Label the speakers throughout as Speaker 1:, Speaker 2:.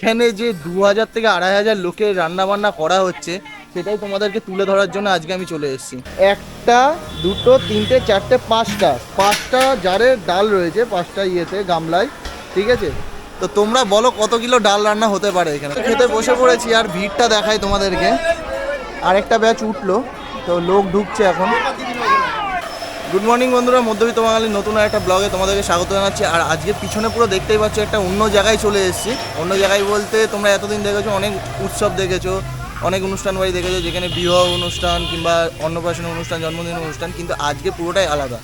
Speaker 1: এইখানে যে দু হাজার থেকে আড়াই হাজার লোকের রান্না বান্না করা হচ্ছে, সেটাই তোমাদেরকে তুলে ধরার জন্য আজকে আমি চলে এসেছি। একটা, দুটো, তিনটে, চারটে, পাঁচটা। পাঁচটা জারের ডাল রয়েছে, পাঁচটা ইয়েতে, গামলায়। ঠিক আছে? তো তোমরা বলো কত কিলো ডাল রান্না হতে পারে এখানে। খেতে বসে পড়েছি আর ভিড়টা দেখাই তোমাদেরকে। আরেকটা ব্যাচ উঠল, তো লোক ঢুকছে এখন। গুড মর্নিং বন্ধুরা। মধ্যবিত্ত বাঙালির নতুন একটা ব্লগে তোমাদেরকে স্বাগত জানাচ্ছি। আর আজকে পিছনে পুরো দেখতেই পাচ্ছ, একটা অন্য জায়গায় চলে এসেছি। অন্য জায়গায় বলতে তোমরা এতদিন দেখেছ, অনেক উৎসব দেখেছ, অনেক অনুষ্ঠান বাড়ি দেখেছ, যেখানে বিবাহ অনুষ্ঠান কিংবা অন্নপ্রাশন অনুষ্ঠান জন্মদিন অনুষ্ঠান, কিন্তু আজকে পুরোটাই আলাদা।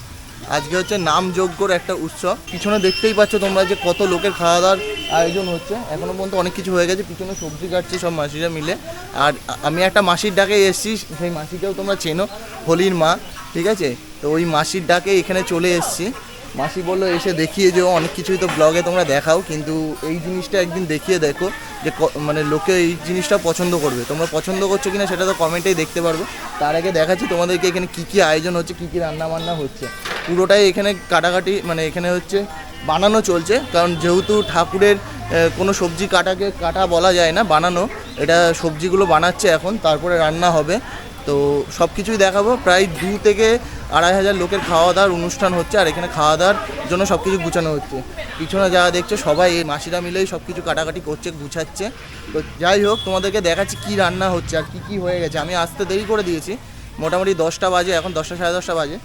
Speaker 1: আজকে হচ্ছে নামযজ্ঞর একটা উৎসব। পিছনে দেখতেই পাচ্ছ তোমরা যে কত লোকের খাওয়া দাওয়ার আয়োজন হচ্ছে। এখনও পর্যন্ত অনেক কিছু হয়ে গেছে। পিছনে সবজি কাটছে, সব মাসিরা মিলে। আর আমি একটা মাসির ডাকে এসেছি, সেই মাসিকেও তোমরা চেনো, হোলির মা। ঠিক আছে? তো ওই মাসির ডাকে এখানে চলে এসেছি। মাসি বলল, এসে দেখিয়ে যে অনেক কিছুই তো ব্লগে তোমরা দেখাও, কিন্তু এই জিনিসটা একদিন দেখিয়ে দেখো যে মানে লোকে এই জিনিসটা পছন্দ করবে। তোমরা পছন্দ করছ কিনা সেটা তো কমেন্টেই দেখতে পারব। তার আগে দেখাচ্ছি তোমাদেরকে এখানে কী কী আয়োজন হচ্ছে, কী কী রান্না বান্না হচ্ছে। পুরোটাই এখানে কাটাকাটি মানে এখানে হচ্ছে বানানো চলছে, কারণ যেহেতু ঠাকুরের কোনো সবজি কাটাকে, কাটা বলা যায় না, বানানো। এটা সবজিগুলো বানাচ্ছে এখন, তারপরে রান্না হবে। তো সব কিছুই দেখাবো। প্রায় দু থেকে আড়াই হাজার লোকের খাওয়া দাওয়ার অনুষ্ঠান হচ্ছে, আর এখানে খাওয়া দাওয়ার জন্য সব কিছু গুছানো হচ্ছে। পিছনে যারা দেখছ, সবাই এই মাসিরা মিলেই সব কিছু কাটাকাটি করছে, গুছাচ্ছে। তো যাই হোক, তোমাদেরকে দেখাচ্ছি কি রান্না হচ্ছে আর কি কি হয়ে গেছে। আমি আসতে দেরি করে দিয়েছি, মোটামুটি দশটা বাজে, এখন দশটা সাড়ে দশটা বাজে।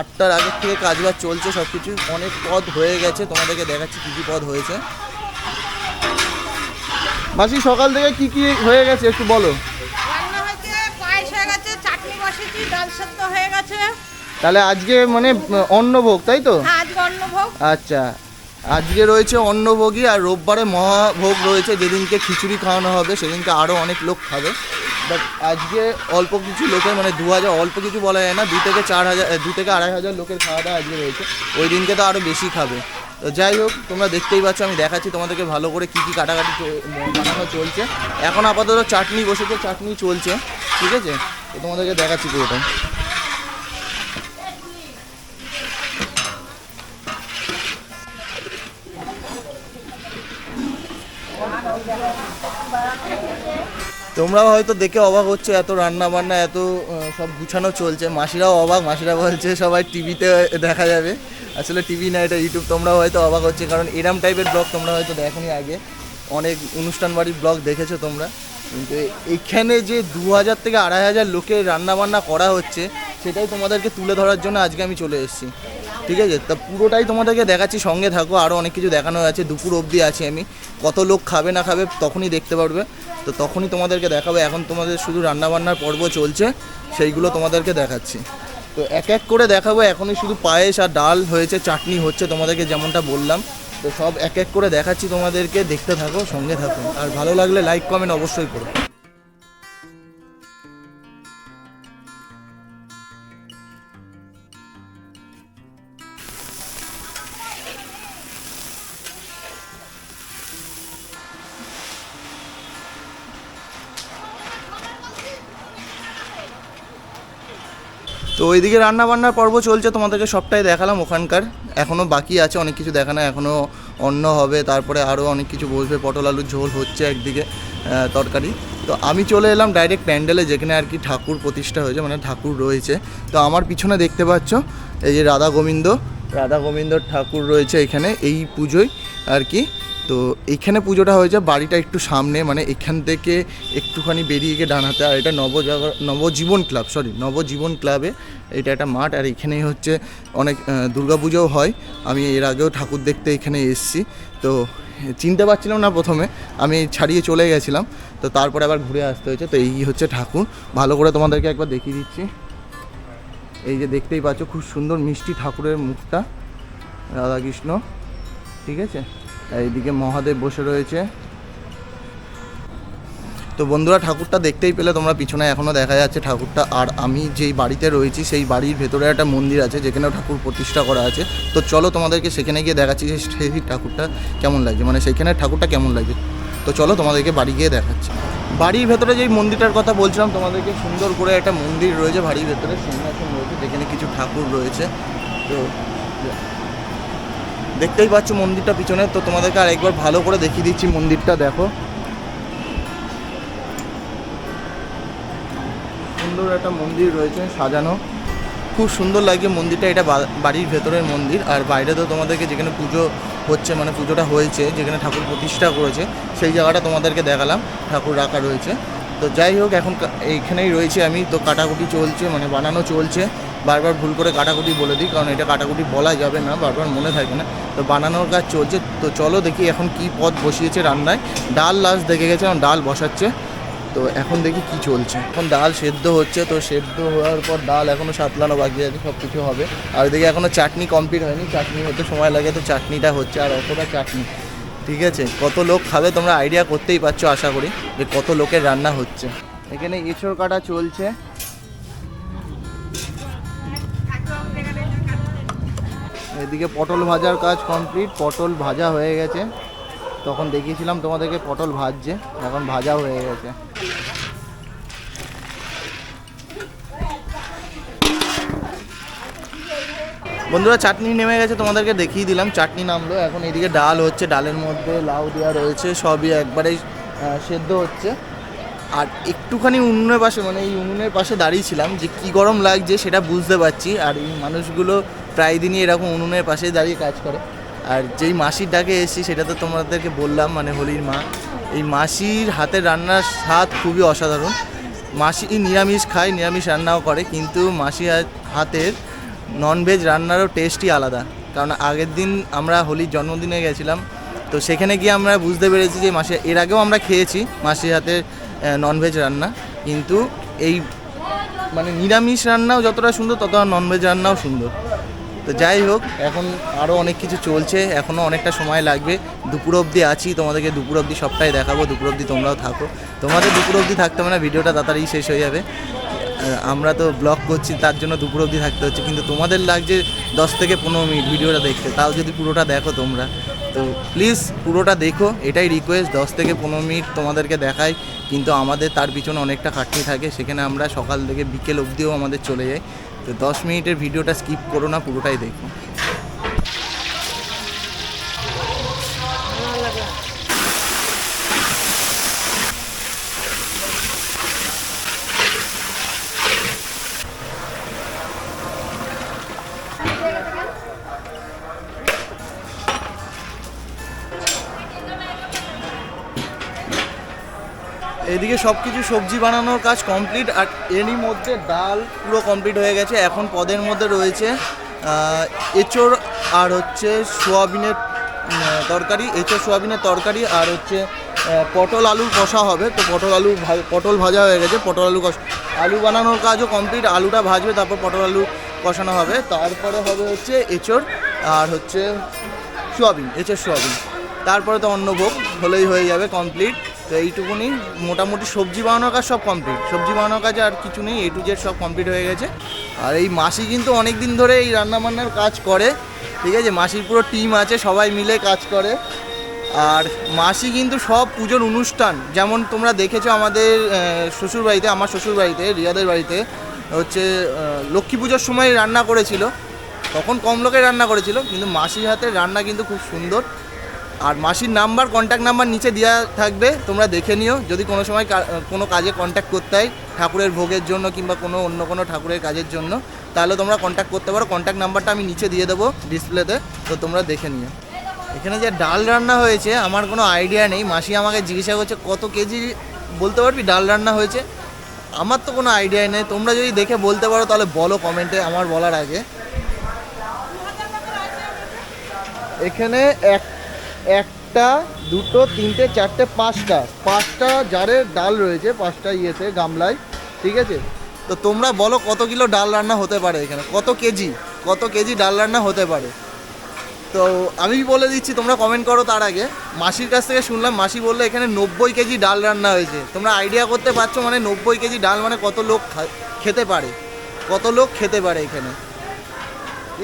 Speaker 1: আটটার আগের থেকে কাজবাজ চলছে সব কিছু, অনেক পদ হয়ে গেছে, তোমাদেরকে দেখাচ্ছি কী কী পদ হয়েছে। মাসি, সকাল থেকে কি কি হয়ে গেছে একটু বলো
Speaker 2: রান্না হয়েছে পায়েস হয়ে গেছে চাটনি বসেছি সেদ্ধ হয়ে গেছে।
Speaker 1: তাহলে আজকে মানে অন্নভোগ তাই তো?
Speaker 2: হ্যাঁ আজকে অন্নভোগ।
Speaker 1: আচ্ছা। আজকে রয়েছে অন্নভোগী আর রোববারে মহাভোগ রয়েছে যেদিনকে খিচুড়ি খাওয়ানো হবে সেদিনকে আরও অনেক লোক খাবে। বাট আজকে অল্প কিছু লোকের মানে দু হাজার অল্প কিছু বলা যায় না দু থেকে চার হাজার দু থেকে আড়াই হাজার লোকের খাওয়া দাওয়া আজকে রয়েছে। ওই দিনকে তো আরও বেশি খাবে। তো যাই হোক তোমরা দেখতেই পাচ্ছ আমি দেখাচ্ছি তোমাদেরকে ভালো করে কী কী কাটাকাটি বানানো চলছে। এখন আপাতত চাটনি বসেছে চাটনি চলছে ঠিক আছে? তো তোমাদেরকে দেখাচ্ছি পুরোটা তোমরাও হয়তো দেখে অবাক হচ্ছে, এত রান্না বান্না এত সব গুছানো চলছে। মাসিরাও অবাক, মাসিরা বলছে, সবাই টিভিতে দেখা যাবে। আসলে টিভি না, এটা ইউটিউব, তোমরাও হয়তো অবাক হচ্ছে, কারণ এরম টাইপের ব্লগ তোমরা হয়তো দেখোনি আগে। অনেক অনুষ্ঠান বাড়ির ব্লগ দেখেছ তোমরা। কিন্তু এখানে যে দু হাজার থেকে আড়াই হাজার লোকের রান্নাবান্না করা হচ্ছে, সেটাই তোমাদেরকে তুলে ধরার জন্য আজকে আমি চলে এসেছি। ঠিক আছে? তা পুরোটাই তোমাদেরকে দেখাচ্ছি, সঙ্গে থাকো আরও অনেক কিছু দেখানো আছে, দুপুর অবধি আছি আমি। কত লোক খাবে না খাবে তখনই দেখতে পারবে। তো তখনই তোমাদেরকে দেখাবো, এখন তোমাদের শুধু রান্নাবান্নার পর্ব চলছে, সেইগুলো তোমাদেরকে দেখাচ্ছি। তো এক এক করে দেখাবো, এখনই শুধু পায়েস আর ডাল হয়েছে, চাটনি হচ্ছে তোমাদেরকে যেমনটা বললাম। তো সব এক এক করে দেখাচ্ছি তোমাদেরকে, দেখতে থাকো, সঙ্গে থাকো। আর ভালো লাগলে লাইক কমেন্ট অবশ্যই করো। তো ওইদিকে রান্না বান্নার পর্ব চলছে, তোমাদেরকে সবটাই দেখালাম ওখানকার। এখনও বাকি আছে, অনেক কিছু দেখানো এখনও অন্ন হবে, তারপরে আরও অনেক কিছু বসবে, পটল আলুর ঝোল হচ্ছে একদিকে তরকারি। তো আমি চলে এলাম ডাইরেক্ট প্যান্ডেলে, যেখানে আর কি ঠাকুর প্রতিষ্ঠা হয়েছে মানে ঠাকুর রয়েছে। তো আমার পিছনে দেখতে পাচ্ছ, এই যে রাধা গোবিন্দ, রাধা গোবিন্দর ঠাকুর রয়েছে এখানে, এই পুজোয় আর কি। তো এইখানে পুজোটা হয়েছে বাড়িটা একটু সামনে মানে এখান থেকে একটুখানি বেরিয়ে গিয়ে ডানাতে আর এটা নবজাগর, নবজীবন ক্লাব সরি নবজীবন ক্লাবে এটা একটা মাঠ, আর এখানেই হচ্ছে অনেক দুর্গা পুজোও হয়। আমি এর আগেও ঠাকুর দেখতে এখানে এসেছি। তো চিনতে পারছিলাম না প্রথমে, আমি ছাড়িয়ে চলে গেছিলাম, তো তারপরে আবার ঘুরে আসতে হয়েছে। তো এই হচ্ছে ঠাকুর। ভালো করে তোমাদেরকে একবার দেখিয়ে দিচ্ছি। এই যে দেখতেই পাচ্ছ, খুব সুন্দর মিষ্টি ঠাকুরের মুখটা, রাধাকৃষ্ণ, ঠিক আছে? এইদিকে মহাদেব বসে রয়েছে। তো বন্ধুরা, ঠাকুরটা দেখতেই পেলে তোমরা, পিছনে এখনও দেখা যাচ্ছে ঠাকুরটা। আর আমি যেই বাড়িতে রয়েছি, সেই বাড়ির ভেতরে একটা মন্দির আছে, যেখানেও ঠাকুর প্রতিষ্ঠা করা আছে। তো চলো তোমাদেরকে সেখানে গিয়ে দেখাচ্ছি যে সেই ঠাকুরটা কেমন লাগছে মানে সেইখানে ঠাকুরটা কেমন লাগছে। তো চলো তোমাদেরকে বাড়ি গিয়ে দেখাচ্ছি। বাড়ির ভেতরে যেই মন্দিরটার কথা বলছিলাম, তোমাদেরকে সুন্দর করে একটা মন্দির রয়েছে বাড়ির ভেতরে সিংহাসন রয়েছে যেখানে কিছু ঠাকুর রয়েছে। তো দেখতেই পাচ্ছ মন্দিরটা পিছনে, তো তোমাদেরকে আর একবার ভালো করে দেখিয়ে দিচ্ছি মন্দিরটা, দেখো। সুন্দর একটা মন্দির রয়েছে সাজানো। খুব সুন্দর লাগে মন্দিরটা, এটা বাড়ির ভেতরের মন্দির। আর বাইরে তো তোমাদেরকে যেখানে পুজো হচ্ছে মানে পুজোটা হয়েছে, যেখানে ঠাকুর প্রতিষ্ঠা করেছে, সেই জায়গাটা তোমাদেরকে দেখালাম, ঠাকুর রাখা রয়েছে। তো যাই হোক, এখন এইখানেই রয়েছে আমি, তো কাটাকুটি চলছে মানে বানানো চলছে। বারবার ভুল করে কাটাকুটি বলে দিই, কারণ এটা কাটাকুটি বলা যাবে না, বারবার মনে থাকে না। তো বানানোর কাজ চলছে, তো চলো দেখি এখন কি পদ বসিয়েছে রান্নায়। ডাল লাস্ট দেখে গেছে এখন ডাল বসাচ্ছে। তো এখন দেখি কি চলছে। এখন ডাল সেদ্ধ হচ্ছে, তো সেদ্ধ হওয়ার পর ডাল এখনও সাতলানো বাকি আছে সব কিছু হবে। আর দেখি এখনও চাটনি কমপ্লিট হয়নি, চাটনি হতে সময় লাগে, তো চাটনিটা হচ্ছে, আর অতটা চাটনি। ঠিক আছে, কত লোক খাবে তোমরা আইডিয়া করতেই পারছ, আশা করি, যে কত লোকের রান্না হচ্ছে। এখানে এঁচড় কাটা চলছে। এদিকে পটল ভাজার কাজ কমপ্লিট, পটল ভাজা হয়ে গেছে। তখন দেখিয়েছিলাম তোমাদেরকে পটল ভাজছে, এখন ভাজা হয়ে গেছে। বন্ধুরা, চাটনি নেমে গেছে, তোমাদেরকে দেখিয়ে দিলাম। চাটনি নামলো, এখন এদিকে ডাল হচ্ছে, ডালের মধ্যে লাউ দেওয়া রয়েছে, সবই একবারেই সেদ্ধ হচ্ছে। আর একটুখানি উনুনের পাশে মানে এই উনুনের পাশে দাঁড়িয়েছিলাম যে কি গরম লাগছে সেটা বুঝতে পারছি, আর এই মানুষগুলো প্রায় দিনই এরকম উনুনের পাশে দাঁড়িয়ে কাজ করে। আর যেই মাসির ডাকে এসেছি, সেটা তো তোমাদেরকে বললাম মানে হোলির মা। এই মাসির হাতের রান্নার স্বাদ খুবই অসাধারণ। মাসি নিরামিষ খায়, নিরামিষ রান্নাও করে, কিন্তু মাসি হাতের ননভেজ রান্নারও টেস্টই আলাদা। কারণ আগের দিন আমরা হোলির জন্মদিনে গেছিলাম, তো সেখানে গিয়ে আমরা বুঝতে পেরেছি যে মাসি এর আগেও আমরা খেয়েছি মাসির হাতের ননভেজ রান্না, কিন্তু এই মানে নিরামিষ রান্নাও যতটা সুন্দর ততটা ননভেজ রান্নাও সুন্দর। তো যাই হোক, এখন আরও অনেক কিছু চলছে এখনও অনেকটা সময় লাগবে। দুপুর অবধি আছি, তোমাদেরকে দুপুর অবধি সবটাই দেখাবো, দুপুর অবধি তোমরাও থাকো। তোমাদের দুপুর অবধি থাকতে হবে না, ভিডিওটা তাড়াতাড়ি শেষ হয়ে যাবে। আমরা তো ব্লগ করছি, তার জন্য দুপুর অবধি থাকতে হচ্ছে, কিন্তু তোমাদের লাগছে দশ থেকে পনেরো মিনিট ভিডিওটা দেখতে, তাও যদি পুরোটা দেখো তোমরা। তো প্লিজ পুরোটা দেখো, এটাই রিকোয়েস্ট দশ থেকে পনেরো মিনিট তোমাদেরকে দেখাই। কিন্তু আমাদের তার পিছনে অনেকটা খাটনি থাকে, সেখানে আমরা সকাল থেকে বিকেল অবধিও আমাদের চলে যাই। তো দশ মিনিটের ভিডিওটা স্কিপ করো না, পুরোটাই দেখো। এদিকে সব কিছু সবজি বানানোর কাজ কমপ্লিট আর এরই মধ্যে ডাল পুরো কমপ্লিট হয়ে গেছে। এখন পদের মধ্যে রয়েছে এঁচোড় আর হচ্ছে সোয়াবিনের তরকারি এঁচোড় সোয়াবিনের তরকারি আর হচ্ছে পটল আলুর কষা হবে। তো পটল আলু পটল ভাজা হয়ে গেছে, পটল আলু কষা, আলু বানানোর কাজও কমপ্লিট আলুটা ভাজবে, তারপর পটল আলু কষানো হবে। তারপরে হবে হচ্ছে এঁচোড় আর হচ্ছে সোয়াবিন এঁচোড় সোয়াবিন। তারপরে তো অন্নভোগ হলেই হয়ে যাবে কমপ্লিট তো এইটুকুনি। মোটামুটি সবজি বানানোর কাজ সব কমপ্লিট সবজি বানানোর কাজ আর কিছু নেই এ টু জেড সব কমপ্লিট হয়ে গেছে। আর এই মাসি কিন্তু অনেক দিন ধরে এই রান্নাবান্নার কাজ করে, ঠিক আছে? মাসির পুরো টিম আছে, সবাই মিলে কাজ করে। আর মাসি কিন্তু সব পুজোর অনুষ্ঠান, যেমন তোমরা দেখেছ আমাদের শ্বশুর বাড়িতে আমার শ্বশুর বাড়িতে রিয়াদের বাড়িতে, হচ্ছে লক্ষ্মী পুজোর সময় রান্না করেছিল। তখন কম লোকের রান্না করেছিল, কিন্তু মাসির হাতের রান্না কিন্তু খুব সুন্দর। আর মাসির নাম্বার কন্ট্যাক্ট নাম্বার নিচে দেওয়া থাকবে, তোমরা দেখে নিও। যদি কোনো সময় কোনো কাজে কন্ট্যাক্ট করতে হয়, ঠাকুরের ভোগের জন্য কিংবা কোনো অন্য কোনো ঠাকুরের কাজের জন্য, তাহলে তোমরা কন্ট্যাক্ট করতে পারো। কন্ট্যাক্ট নাম্বারটা আমি নিচে দিয়ে দেবো ডিসপ্লেতে তো তোমরা দেখে নিও। এখানে যে ডাল রান্না হয়েছে, আমার কোনো আইডিয়া নেই। মাসি আমাকে জিজ্ঞাসা করছে, কত কেজি? বলতে পারবি? ডাল রান্না হয়েছে। আমার তো কোনো আইডিয়া নেই। তোমরা যদি দেখে বলতে পারো, তাহলে বলো কমেন্টে আমার বলার আগে। এখানে এক একটা, দুটো, তিনটে, চারটে, পাঁচটা। পাঁচটা জারের ডাল রয়েছে, পাঁচটা ইয়েতে গামলায়, ঠিক আছে? তো তোমরা বলো কত কিলো ডাল রান্না হতে পারে এখানে? কত কেজি? কত কেজি ডাল রান্না হতে পারে? তো আমি বলে দিচ্ছি, তোমরা কমেন্ট করো তার আগে। মাসির কাছ থেকে শুনলাম, মাসি বলল এখানে নব্বই কেজি ডাল রান্না হয়েছে। তোমরা আইডিয়া করতে পারছ মানে নব্বই কেজি ডাল মানে কত লোক খেতে পারে? কত লোক খেতে পারে এখানে?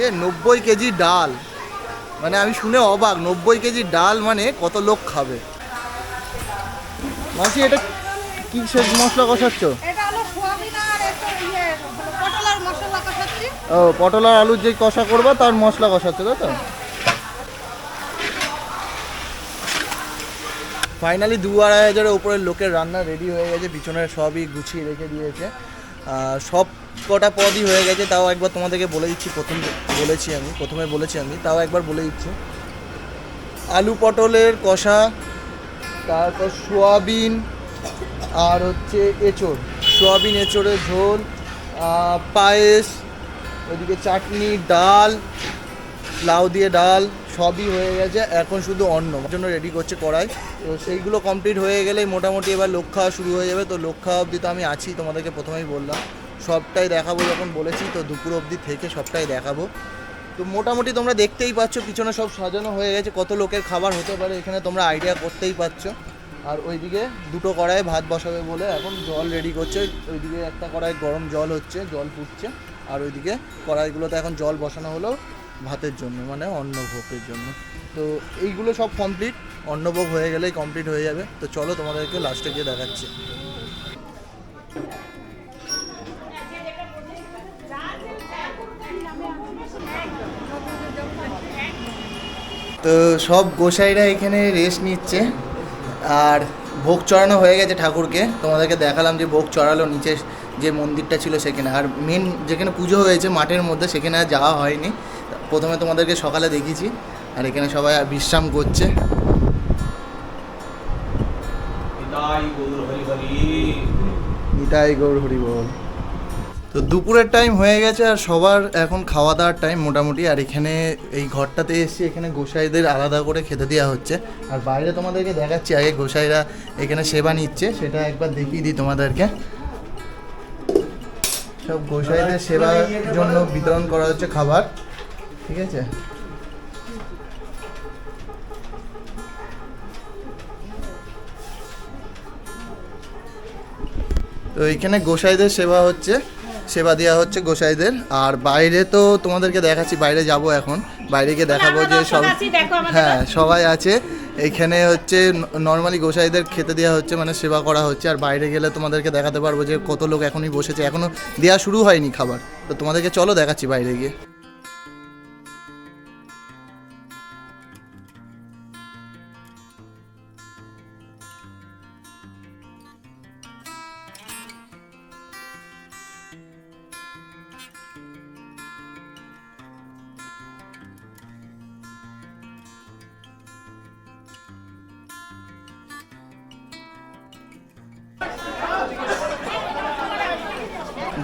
Speaker 1: এ নব্বই কেজি ডাল। মানে আমি শুনে অবাক নব্বই কেজি ডাল মানে কত লোক খাবে? মাসি এটা কি সে মশলা কষাচ্ছ?
Speaker 2: ইয়ে
Speaker 1: ও পটল আর আলুর যে কষা করবা তার মশলা কষাচ্ছে তাই তো? ফাইনালি দু আড়াই হাজারের উপরের লোকের রান্না রেডি হয়ে গেছে পিছনের সবই গুছিয়ে রেখে দিয়েছে। সব কটা পদই হয়ে গেছে, তাও একবার তোমাদেরকে বলে দিচ্ছি, প্রথম বলেছি আমি, প্রথমে বলেছি আমি, তাও একবার বলে দিচ্ছি। আলু পটলের কষা, তারপর সোয়াবিন, আর হচ্ছে এঁচড়, সোয়াবিন, এঁচড়ের ঝোল পায়েস, ওইদিকে চাটনি, ডাল, লাউ দিয়ে ডাল, সবই হয়ে গেছে, এখন শুধু অন্ন জন্য রেডি করছে কড়াই। তো সেইগুলো কমপ্লিট হয়ে গেলেই মোটামুটি এবার লোক খাওয়া শুরু হয়ে যাবে, তো লোক খাওয়া অবধি তো আমি আছি, তোমাদেরকে প্রথমেই বললাম। সবটাই দেখাবো যখন বলেছি, তো দুপুর অবধি থেকে সবটাই দেখাবো। তো মোটামুটি তোমরা দেখতেই পাচ্ছ, পিছনে সব সাজানো হয়ে গেছে, কত লোকের খাবার হতে পারে, এখানে তোমরা আইডিয়া করতেই পারছ আর ওইদিকে দুটো কড়াই ভাত বসাবে বলে এখন জল রেডি করছে, ওইদিকে একটা কড়াই গরম জল হচ্ছে, জল ফুটছে, আর ওইদিকে কড়াইগুলোতে এখন জল বসানো হলো ভাতের জন্য মানে অন্নভোগের জন্য। তো এইগুলো সব কমপ্লিট অন্নভোগ হয়ে গেলেই কমপ্লিট হয়ে যাবে। তো চলো তোমাদেরকে লাস্টে গিয়ে দেখাচ্ছি। তো সব গোসাইরা এখানে রেস্ট নিচ্ছে। আর ভোগ চড়ানো হয়ে গেছে ঠাকুরকে। তোমাদেরকে দেখালাম যে ভোগ চড়ালো নিচে যে মন্দিরটা ছিল সেখানে। আর মেন যেখানে পুজো হয়েছে মাঠের মধ্যে সেখানে আর যাওয়া হয়নি। প্রথমে তোমাদেরকে সকালে দেখিয়েছি। আর এখানে সবাই বিশ্রাম করছে।
Speaker 3: নিতাই গৌর হরি হরি
Speaker 1: নিতাই গৌর হরি বল। তো দুপুরের টাইম হয়ে গেছে আর সবার এখন খাওয়া দাওয়ার টাইম মোটামুটি। আর এখানে এই ঘরটাতে এসেছি এখানে গোসাইদের আলাদা করে খেতে দেওয়া হচ্ছে। আর বাইরে তোমাদেরকে দেখাচ্ছি, আগে গোসাইরা এখানে সেবা নিচ্ছে, সেটা একবার দেখিয়ে দিই তোমাদেরকে। সব গোসাইদের সেবার জন্য বিতরণ করা হচ্ছে খাবার, ঠিক আছে? তো এখানে গোসাইদের সেবা হচ্ছে। সেবা দেওয়া হচ্ছে গোসাইদের। আর বাইরে তো তোমাদেরকে দেখাচ্ছি বাইরে যাব এখন। বাইরে গিয়ে দেখাবো যে সব হ্যাঁ সবাই আছে। এইখানে হচ্ছে নর্মালি গোসাইদের খেতে দেওয়া হচ্ছে মানে সেবা করা হচ্ছে। আর বাইরে গেলে তোমাদেরকে দেখাতে পারব যে কত লোক এখনই বসেছে। এখনও দেওয়া শুরু হয়নি খাবার। তো তোমাদেরকে চলো দেখাচ্ছি বাইরে গিয়ে।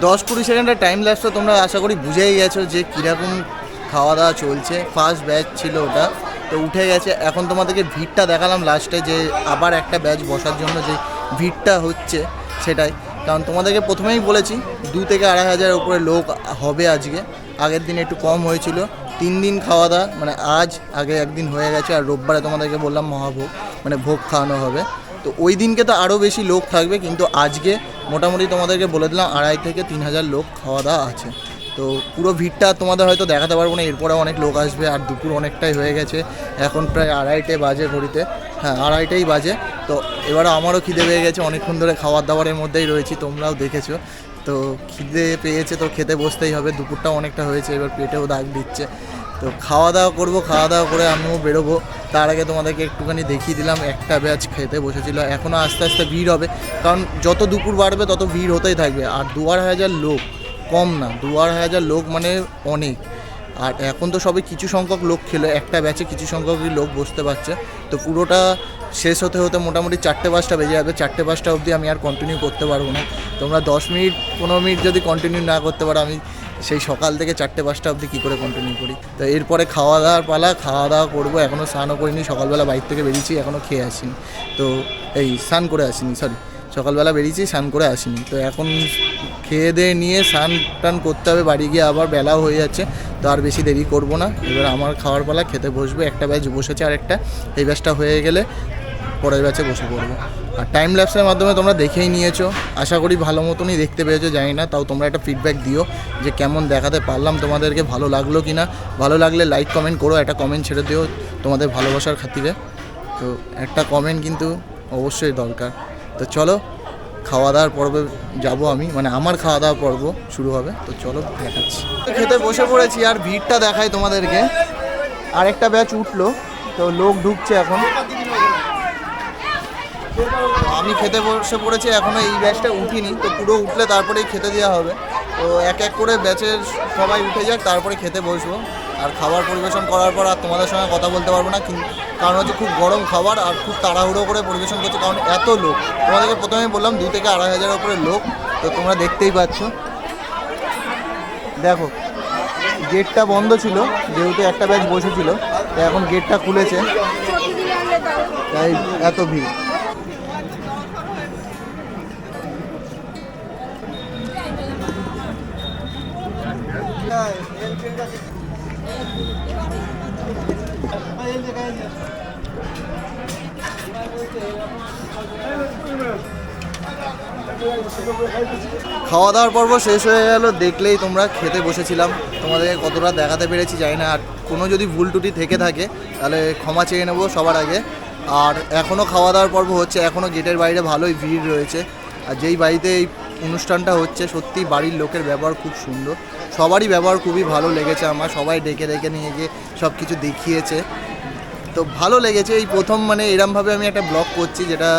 Speaker 1: দশ কুড়ি সেকেন্ডের টাইম ল্যাপসটা তোমরা আশা করি বুঝেই গেছো যে কীরকম খাওয়া দাওয়া চলছে। ফার্স্ট ব্যাচ ছিল ওটা, তো উঠে গেছে। এখন তোমাদেরকে ভিড়টা দেখালাম লাস্টে যে আবার একটা ব্যাচ বসার জন্য যে ভিড়টা হচ্ছে সেটাই। কারণ তোমাদেরকে প্রথমেই বলেছি, দু থেকে আড়াই হাজার উপরে লোক হবে আজকে। আগের দিন একটু কম হয়েছিল। তিন দিন খাওয়া দাওয়া মানে আজ আগে একদিন হয়ে গেছে। আর রোববারে তোমাদেরকে বললাম মহাভোগ মানে ভোগ খাওয়ানো হবে। তো ওই দিনকে তো আরও বেশি লোক থাকবে, কিন্তু আজকে মোটামুটি তোমাদেরকে বলে দিলাম আড়াই থেকে তিন হাজার লোক খাওয়া দাওয়া আছে। তো পুরো ভিড়টা তোমাদের হয়তো দেখাতে পারব না, এরপরে অনেক লোক আসবে আর দুপুর অনেকটাই হয়ে গেছে, এখন প্রায় আড়াইটে বাজে ঘড়িতে। হ্যাঁ আড়াইটেই বাজে। তো এবারে আমারও খিদে পেয়ে গেছে, অনেকক্ষণ ধরে খাবার দাবারের মধ্যেই রয়েছি, তোমরাও দেখেছ। তো খিদে পেয়েছে তো খেতে বসতেই হবে দুপুরটা অনেকটা হয়েছে, এবার পেটেও দাগ দিচ্ছে। তো খাওয়া দাওয়া করব, খাওয়া দাওয়া করে আমিও বেরোবো। তার আগে তোমাদেরকে একটুখানি দেখিয়ে দিলাম, একটা ব্যাচ খেতে বসেছিল। এখনও আস্তে আস্তে ভিড় হবে, কারণ যত দুপুর বাড়বে তত ভিড় হতেই থাকবে। আর দু হাজার লোক, কম না দু হাজার লোক মানে অনেক। আর এখন তো সবে কিছু সংখ্যক লোক খেলো, একটা ব্যাচে কিছু সংখ্যকই লোক বসতে পারছে। তো পুরোটা শেষ হতে হতে মোটামুটি চারটে পাঁচটা বেজে যাবে। চারটে পাঁচটা অবধি আমি আর কন্টিনিউ করতে পারব না। তোমরা দশ মিনিট, পনেরো মিনিট যদি কন্টিনিউ না করতে পারো, আমি সেই সকাল থেকে চারটে, পাঁচটা অবধি কী করে কন্টিনিউ করি? তো এরপরে খাওয়া দাওয়ার পালা খাওয়া দাওয়া করব এখনও স্নানও করিনি, সকালবেলা বাইক থেকে বেরিয়েছি এখনও খেয়ে আসিনি। তো এই স্নান করে আসিনি সরি সকালবেলা বেরিয়েছি, স্নান করে আসিনি। তো এখন খেয়ে দিয়ে নিয়ে স্নান টান করতে হবে, বাড়ি গিয়ে আবার বেলাও হয়ে যাচ্ছে, তো আর বেশি দেরি করব না। এবার আমার খাওয়ার পালা, খেতে বসবে, একটা ব্যাচ বসেছে আর একটা এই ব্যাচটা হয়ে গেলে পরের ব্যাচে বসে পড়ব। আর টাইম ল্যাপসের মাধ্যমে তোমরা দেখেই নিয়েছো। আশা করি ভালো মতনই দেখতে পেয়েছ, জানি না, তাও তোমরা একটা ফিডব্যাক দিও যে কেমন দেখাতে পারলাম তোমাদেরকে, ভালো লাগল কি না ভালো লাগলে লাইক কমেন্ট করো, একটা কমেন্ট ছেড়ে দিও তোমাদের ভালোবাসার খাতিরে। তো একটা কমেন্ট কিন্তু অবশ্যই দরকার। তো চলো খাওয়া দাওয়ার পর্বে যাব আমি মানে আমার খাওয়া দাওয়ার পর্ব শুরু হবে। তো চলো, দেখাচ্ছি। খেতে বসে পড়েছি আর ভিড়টা দেখাই তোমাদেরকে। আরেকটা ব্যাচ উঠল, তো লোক ঢুকছে এখন। আমি খেতে বসে পড়েছি এখনও এই ব্যাচটা উঠিনি তো পুরো উঠলে তারপরেই খেতে দেওয়া হবে। তো এক এক করে ব্যাচের সবাই উঠে যাক তারপরে খেতে বসবো। আর খাবার পরিবেশন করার পর আর তোমাদের সঙ্গে কথা বলতে পারব না কিন্তু কারণ হচ্ছে খুব গরম খাবার আর খুব তাড়াহুড়ো করে পরিবেশন করছে কারণ এত লোক। তোমাদেরকে প্রথমে বললাম দু থেকে আড়াই হাজারের উপরে লোক তো তোমরা দেখতেই পাচ্ছ। দেখো গেটটা বন্ধ ছিল যেহেতু একটা ব্যাচ বসেছিল তো এখন গেটটা খুলেছে। তাই এত ভিড়। খাওয়া দাওয়ার পর্ব শেষ হয়ে গেল, দেখলেই তোমরা খেতে বসেছিলাম। তোমাদেরকে কতটা দেখাতে পেরেছি জানি না, আর কোনো যদি ভুল টুটি থেকে থাকে, তাহলে ক্ষমা চেয়ে নেব সবার আগে। আর এখনও খাওয়া দাওয়ার পর্ব হচ্ছে এখনও গেটের বাইরে ভালোই ভিড় রয়েছে। আর যেই বাড়িতে এই অনুষ্ঠানটা হচ্ছে, সত্যি বাড়ির লোকের ব্যবহার খুব সুন্দর। সবারই ব্যবহার খুবই ভালো লেগেছে আমার, সবাই ডেকে ডেকে নিয়ে গিয়ে সব কিছু দেখিয়েছে। তো ভালো লেগেছে, এই প্রথম মানে এরমভাবে আমি একটা ব্লগ করছি, যেটা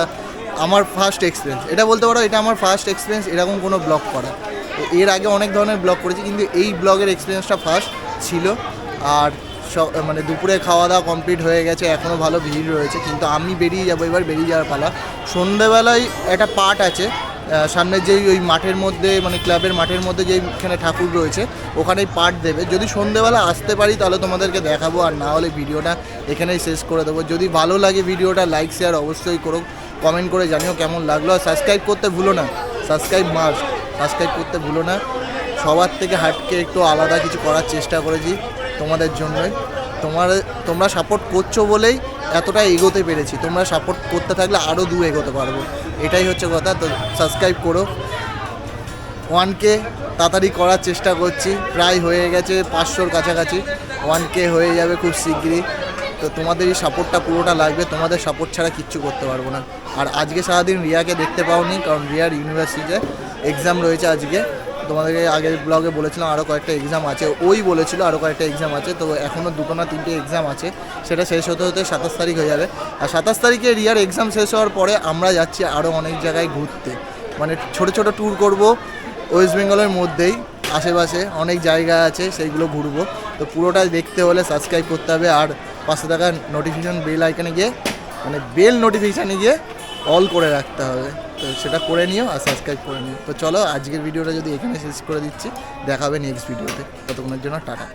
Speaker 1: আমার ফার্স্ট এক্সপিরিয়েন্স এটা বলতে পারো, এটা আমার ফার্স্ট এক্সপিরিয়েন্স এরকম কোনো ব্লগ করা। এর আগে অনেক ধরনের ব্লগ করেছি, কিন্তু এই ব্লগের এক্সপিরিয়েন্সটা ফার্স্ট ছিল। আর স- মানে দুপুরে খাওয়া দাওয়া কমপ্লিট হয়ে গেছে এখনও ভালো ভিড় রয়েছে, কিন্তু আমি বেরিয়ে যাব এবার, বেরিয়ে যাওয়ার পালা। সন্ধেবেলায় একটা পার্ট আছে সামনের যেই ওই মাঠের মধ্যে মানে ক্লাবের মাঠের মধ্যে যেইখানে ঠাকুর রয়েছে, ওখানেই পার্ট দেবে। যদি সন্ধেবেলা আসতে পারি, তাহলে তোমাদেরকে দেখাবো, আর না হলে ভিডিওটা এখানেই শেষ করে দেবো। যদি ভালো লাগে ভিডিওটা লাইক শেয়ার অবশ্যই করো। কমেন্ট করে জানিও কেমন লাগল। আর সাবস্ক্রাইব করতে ভুলো না। Subscribe must. সাবস্ক্রাইব করতে ভুলো না। সবার থেকে হাটকে একটু আলাদা কিছু করার চেষ্টা করেছি তোমাদের জন্যই। তোমার, তোমরা সাপোর্ট করছ বলেই এতটা এগোতে পেরেছি। তোমরা সাপোর্ট করতে থাকলে আরও দু এগোতে পারব। এটাই হচ্ছে কথা। তো সাবস্ক্রাইব করো। ওয়ানকে তাড়াতাড়ি করার চেষ্টা করছি। প্রায় হয়ে গেছে পাঁচশোর কাছাকাছি। ওয়ানকে হয়ে যাবে খুব শিগগিরই। তো তোমাদের এই সাপোর্টটা পুরোটা লাগবে, তোমাদের সাপোর্ট ছাড়া কিচ্ছু করতে পারব না। আর আজকে সারাদিন রিয়াকে দেখতে পাওনি, কারণ রিয়ার ইউনিভার্সিটিতে এক্সাম রয়েছে আজকে। তোমাদেরকে আগের ব্লগে বলেছিলাম আরও কয়েকটা এক্সাম আছে। ওই বলেছিল আরও কয়েকটা এক্সাম আছে, তো এখনও দুটো না তিনটে এক্সাম আছে। সেটা শেষ হতে হতে সাতাশ তারিখ হয়ে যাবে। আর সাতাশ তারিখে রিয়ার এক্সাম শেষ হওয়ার পরে আমরা যাচ্ছি আরও অনেক জায়গায় ঘুরতে। মানে ছোট ছোট ট্যুর করব ওয়েস্ট বেঙ্গলের মধ্যেই, আশেপাশে অনেক জায়গা আছে, সেইগুলো ঘুরবো। তো পুরোটাই দেখতে হলে সাবস্ক্রাইব করতে হবে। আর পাঁচশো টাকা নোটিফিকেশান বেল আইকানে গিয়ে মানে বেল নোটিফিকেশানে গিয়ে অল করে রাখতে হবে। তো সেটা করে নিও আর সাবস্ক্রাইব করে নিও। তো চলো আজকের ভিডিওটা যদি এখানে শেষ করে দিচ্ছি, দেখাবে নেক্সট ভিডিওতে ততক্ষণের জন্য টাটা।